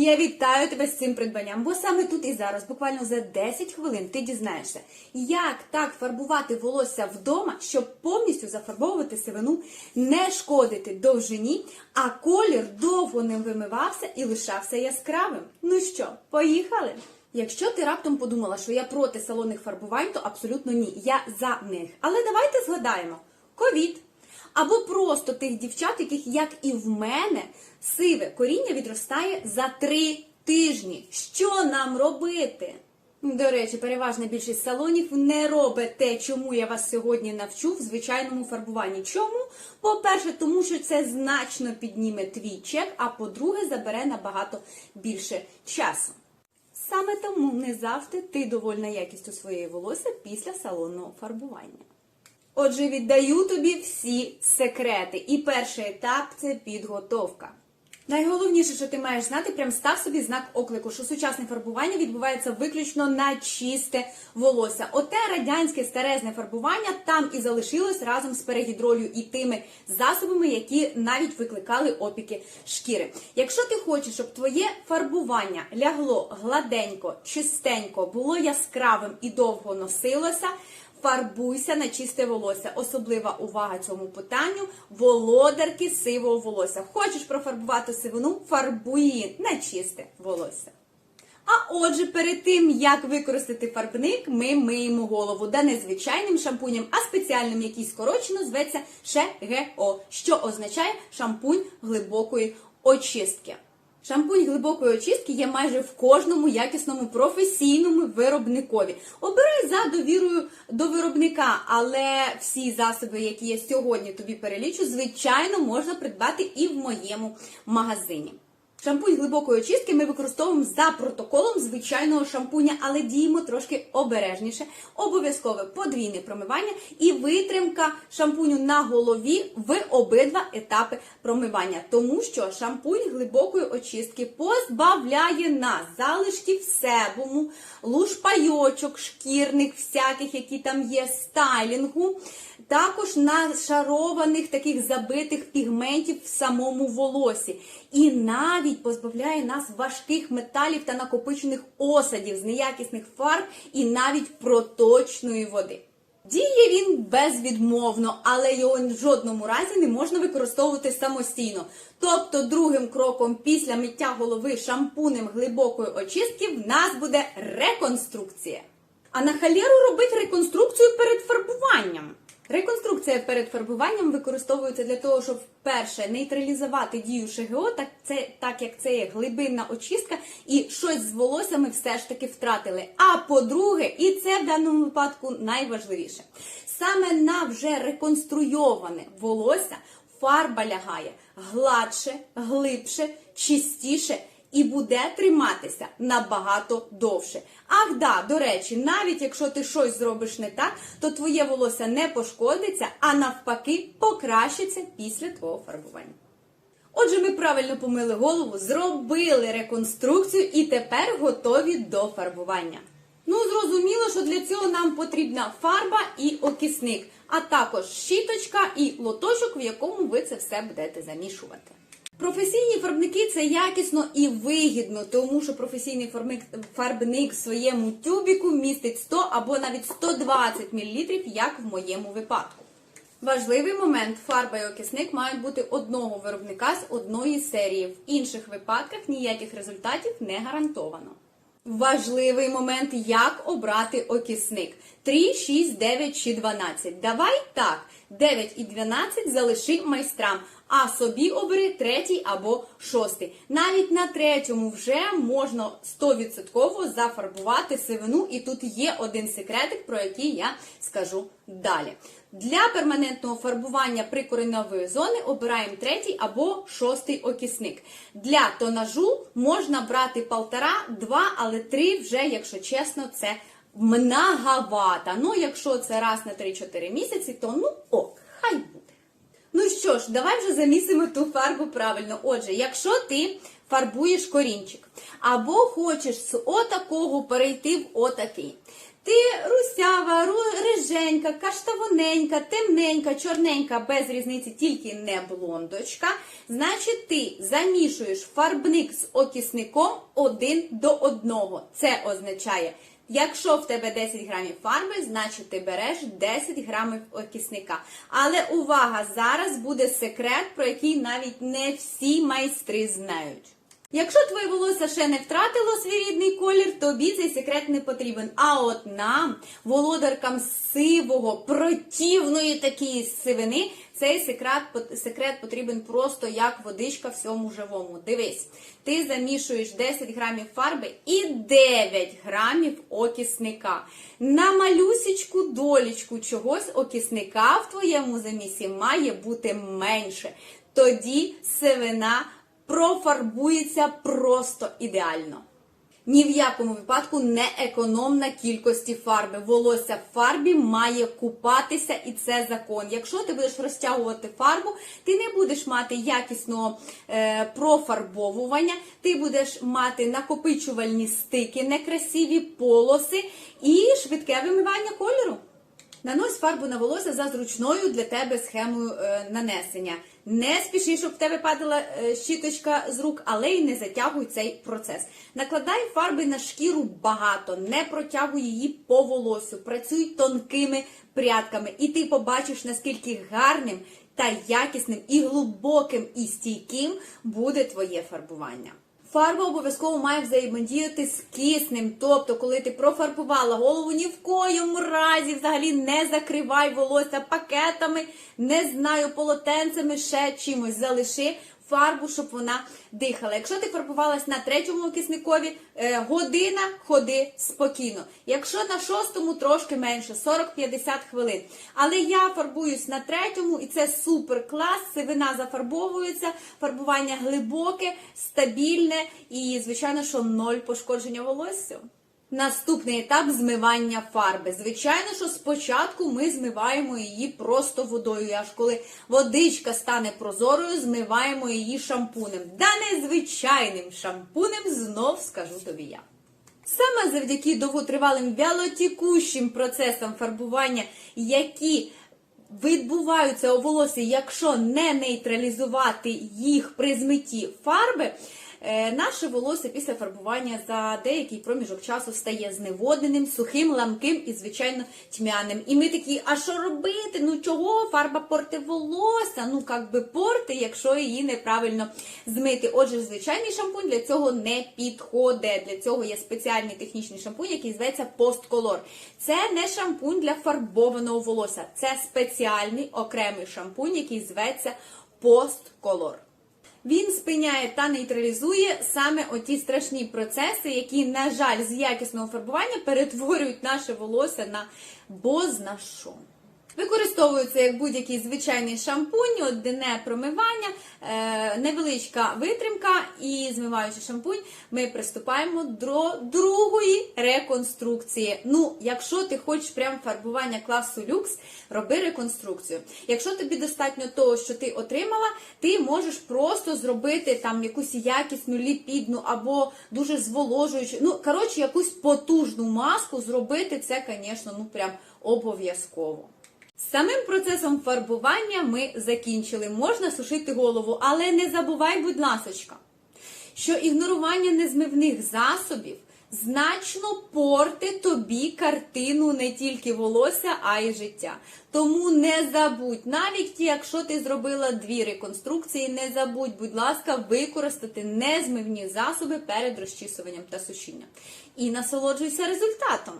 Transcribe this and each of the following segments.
Я вітаю тебе з цим придбанням, бо саме тут і зараз, буквально за 10 хвилин, ти дізнаєшся, як так фарбувати волосся вдома, щоб повністю зафарбовувати сивину, не шкодити довжині, а колір довго не вимивався і лишався яскравим. Ну що, поїхали? Якщо ти раптом подумала, що я проти салонних фарбувань, то абсолютно ні. Я за них. Але давайте згадаємо: ковід. Або просто тих дівчат, яких, як і в мене, сиве коріння відростає за три тижні. Що нам робити? До речі, переважна більшість салонів не робить те, чому я вас сьогодні навчу в звичайному фарбуванні. Чому? По-перше, тому що це значно підніме твій чек, а по-друге, забере набагато більше часу. Саме тому не завжди ти довольна якістю своєї волосся після салонного фарбування. Отже, віддаю тобі всі секрети. І перший етап це підготовка. Найголовніше, що ти маєш знати, прям став собі знак оклику, що сучасне фарбування відбувається виключно на чисте волосся. Оте радянське старезне фарбування там і залишилось разом з перегідролью і тими засобами, які навіть викликали опіки шкіри. Якщо ти хочеш, щоб твоє фарбування лягло гладенько, чистенько, було яскравим і довго носилося. Фарбуйся на чисте волосся. Особлива увага цьому питанню володарки сивого волосся. Хочеш профарбувати сивину, фарбуй її на чисте волосся. А отже, перед тим як використати фарбник, ми миємо голову. Да не звичайним шампунем, а спеціальним, який скорочено зветься ШГО, що означає шампунь глибокої очистки. Шампунь глибокої очистки є майже в кожному якісному професійному виробникові. Обирай за довірою до виробника, але всі засоби, які я сьогодні тобі перелічу, звичайно, можна придбати і в моєму магазині. Шампунь глибокої очистки ми використовуємо за протоколом звичайного шампуня, але діємо трошки обережніше. Обов'язкове подвійне промивання і витримка шампуню на голові в обидва етапи промивання, тому що шампунь глибокої очистки позбавляє нас залишків себуму, лушпайочок, шкірних, всяких, які там є, стайлінгу. Також нашарованих таких забитих пігментів в самому волосі. І навіть позбавляє нас важких металів та накопичених осадів з неякісних фарб і навіть проточної води. Діє він безвідмовно, але його в жодному разі не можна використовувати самостійно. Тобто, другим кроком після миття голови шампунем глибокої очистки в нас буде реконструкція. А на халеру робити реконструкцію перед фарбуванням. Реконструкція перед фарбуванням використовується для того, щоб перше нейтралізувати дію ШГО, так це так як це є глибинна очистка, і щось з волоссями все ж таки втратили. А по-друге, і це в даному випадку найважливіше, саме на вже реконструйоване волосся фарба лягає гладше, глибше, чистіше і буде триматися набагато довше. Ах, да, до речі, навіть якщо ти щось зробиш не так, то твоє волосся не пошкодиться, а навпаки покращиться після твого фарбування. Отже, ми правильно помили голову, зробили реконструкцію і тепер готові до фарбування. Ну, зрозуміло, що для цього нам потрібна фарба і окисник, а також щіточка і лоточок, в якому ви це все будете замішувати. Професійні фарбники це якісно і вигідно, тому що професійний фарбник, в своєму тюбіку містить 100 або навіть 120 мл, як в моєму випадку. Важливий момент фарба і окисник мають бути одного виробника з одної серії. В інших випадках ніяких результатів не гарантовано. Важливий момент, як обрати окисник. 3, 6, 9 чи 12. Давай так. 9 і 12 залиши майстрам, а собі обери третій або шостий. Навіть на третьому вже можна 100% зафарбувати сивину, і тут є один секретик, про який я скажу далі. Для перманентного фарбування прикоренової зони обираємо третій або шостий окисник. Для тонажу можна брати полтора, два, але три вже, якщо чесно, це многовато. Ну, якщо це раз на 3-4 місяці, то ну ок, хай буде. Ну що ж, давай вже замісимо ту фарбу правильно. Отже, якщо ти фарбуєш корінчик, або хочеш з отакого перейти в отакий, ти русява, ру- риженька, каштавоненька, темненька, чорненька, без різниці, тільки не блондочка. Значить, ти замішуєш фарбник з окисником один до одного. Це означає, якщо в тебе 10 грамів фарби, значить ти береш 10 грамів окисника. Але увага, зараз буде секрет, про який навіть не всі майстри знають. Якщо твоє волосся ще не втратило свій рідний колір, тобі цей секрет не потрібен. А от нам, володаркам сивого, противної такої сивини, цей секрет, секрет потрібен просто як водичка всьому живому. Дивись, ти замішуєш 10 грамів фарби і 9 грамів окисника. На малюсічку долічку чогось окисника в твоєму замісі має бути менше. Тоді сивина профарбується просто ідеально. Ні в якому випадку не економна кількості фарби. Волосся в фарбі має купатися, і це закон. Якщо ти будеш розтягувати фарбу, ти не будеш мати якісного е, профарбовування, ти будеш мати накопичувальні стики, некрасиві полоси і швидке вимивання кольору. Нанось фарбу на волосся за зручною для тебе схемою е, нанесення. Не спіши, щоб в тебе падала е, щіточка з рук, але й не затягуй цей процес. Накладай фарби на шкіру багато, не протягуй її по волосю. Працюй тонкими прядками, і ти побачиш, наскільки гарним та якісним і глибоким і стійким буде твоє фарбування. Фарба обов'язково має взаємодіяти з киснем. Тобто, коли ти профарбувала голову, ні в коєму разі взагалі не закривай волосся пакетами, не знаю, полотенцями, ще чимось. Залиши фарбу, щоб вона дихала. Якщо ти фарбувалась на третьому кисникові, е, година ходи спокійно. Якщо на шостому трошки менше, 40-50 хвилин. Але я фарбуюсь на третьому, і це супер клас. Сивина зафарбовується, фарбування глибоке, стабільне і, звичайно, що ноль пошкодження волосся. Наступний етап змивання фарби. Звичайно, що спочатку ми змиваємо її просто водою. Аж коли водичка стане прозорою, змиваємо її шампунем. Да не звичайним шампунем, знов скажу тобі я. Саме завдяки довготривалим вялотікущим процесам фарбування, які відбуваються у волосі, якщо не нейтралізувати їх при змитті фарби, наше волосся після фарбування за деякий проміжок часу стає зневодненим, сухим, ламким і, звичайно, тьмяним. І ми такі, а що робити? Ну чого фарба порти волосся? Ну, як би порти, якщо її неправильно змити. Отже, звичайний шампунь для цього не підходить. Для цього є спеціальний технічний шампунь, який зветься постколор. Це не шампунь для фарбованого волосся, це спеціальний окремий шампунь, який зветься постколор. Він спиняє та нейтралізує саме оті страшні процеси, які, на жаль, з якісного фарбування перетворюють наше волосся на бозна що. Використовується як будь-який звичайний шампунь, одне промивання, е, невеличка витримка і змиваючи шампунь, ми приступаємо до другої реконструкції. Ну, якщо ти хочеш прям фарбування класу люкс, роби реконструкцію. Якщо тобі достатньо того, що ти отримала, ти можеш просто зробити там якусь якісну ліпідну або дуже зволожуючу, ну коротше, якусь потужну маску зробити це, звісно, ну прям обов'язково. Самим процесом фарбування ми закінчили. Можна сушити голову, але не забувай, будь ласочка, що ігнорування незмивних засобів значно порти тобі картину не тільки волосся, а й життя. Тому не забудь, навіть якщо ти зробила дві реконструкції, не забудь, будь ласка, використати незмивні засоби перед розчісуванням та сушінням. І насолоджуйся результатом.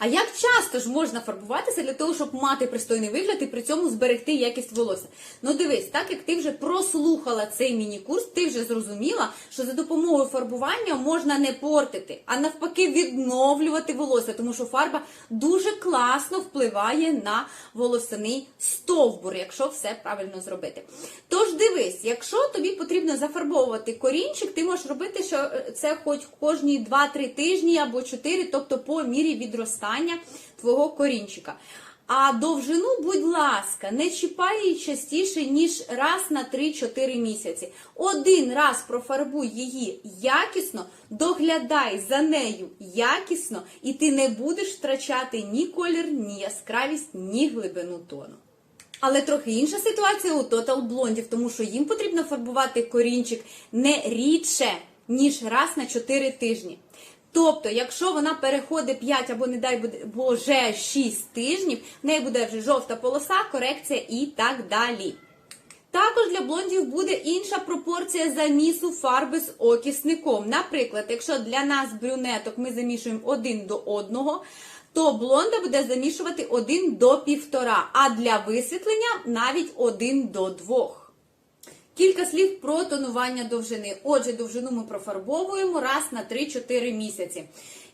А як часто ж можна фарбуватися для того, щоб мати пристойний вигляд і при цьому зберегти якість волосся? Ну дивись, так як ти вже прослухала цей міні-курс, ти вже зрозуміла, що за допомогою фарбування можна не портити, а навпаки відновлювати волосся, тому що фарба дуже класно впливає на волосяний стовбур, якщо все правильно зробити. Тож дивись, якщо тобі потрібно зафарбовувати корінчик, ти можеш робити що це хоч кожні 2-3 тижні або 4, тобто по мірі відростання твого корінчика. А довжину, будь ласка, не чіпай її частіше, ніж раз на 3-4 місяці. Один раз профарбуй її якісно, доглядай за нею якісно, і ти не будеш втрачати ні колір, ні яскравість, ні глибину тону. Але трохи інша ситуація у Total блондів, тому що їм потрібно фарбувати корінчик не рідше, ніж раз на 4 тижні. Тобто, якщо вона переходить 5 або, не дай боже, 6 тижнів, в неї буде вже жовта полоса, корекція і так далі. Також для блондів буде інша пропорція замісу фарби з окисником. Наприклад, якщо для нас брюнеток ми замішуємо один до одного, то блонда буде замішувати один до півтора, а для висвітлення навіть один до двох. Кілька слів про тонування довжини. Отже, довжину ми профарбовуємо раз на 3-4 місяці.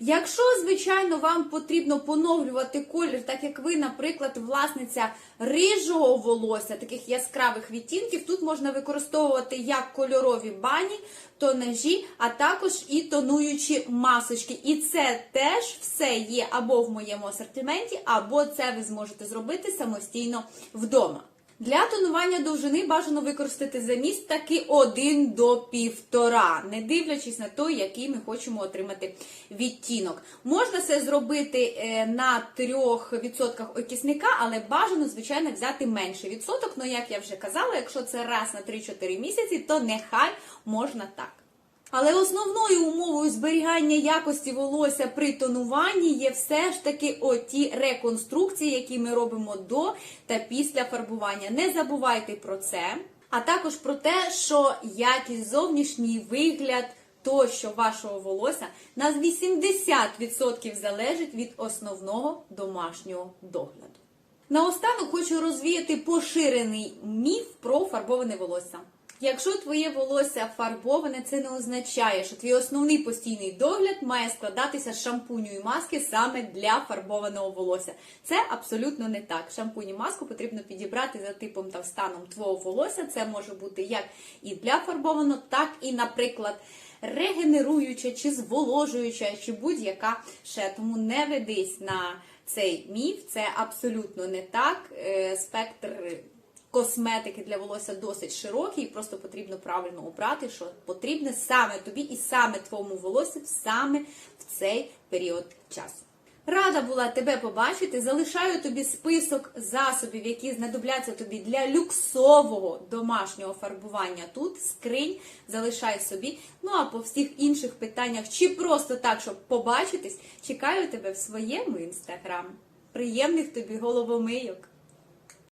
Якщо, звичайно, вам потрібно поновлювати колір, так як ви, наприклад, власниця рижого волосся, таких яскравих відтінків, тут можна використовувати як кольорові бані, тонажі, а також і тонуючі масочки. І це теж все є або в моєму асортименті, або це ви зможете зробити самостійно вдома. Для тонування довжини бажано використати заміст таки 1 до 1,5, не дивлячись на той, який ми хочемо отримати відтінок. Можна це зробити е, на 3% окисника, але бажано, звичайно, взяти менший відсоток. Ну, як я вже казала, якщо це раз на 3-4 місяці, то нехай можна так. Але основною умовою зберігання якості волосся при тонуванні є все ж таки оті реконструкції, які ми робимо до та після фарбування. Не забувайте про це, а також про те, що якість зовнішній вигляд тощо вашого волосся на 80% залежить від основного домашнього догляду. Наостанок хочу розвіяти поширений міф про фарбоване волосся. Якщо твоє волосся фарбоване, це не означає, що твій основний постійний догляд має складатися з шампуню і маски саме для фарбованого волосся. Це абсолютно не так. Шампунь і маску потрібно підібрати за типом та станом твого волосся. Це може бути як і для фарбованого, так і, наприклад, регенеруюча чи зволожуюча, чи будь-яка ще. Тому не ведись на цей міф, це абсолютно не так. Е, Спектр косметики для волосся досить широкий, і просто потрібно правильно обрати, що потрібне саме тобі і саме твоєму волосю саме в цей період часу. Рада була тебе побачити. Залишаю тобі список засобів, які знадобляться тобі для люксового домашнього фарбування тут. Скринь, залишай собі. Ну а по всіх інших питаннях, чи просто так, щоб побачитись, чекаю тебе в своєму інстаграм. Приємних тобі головомийок!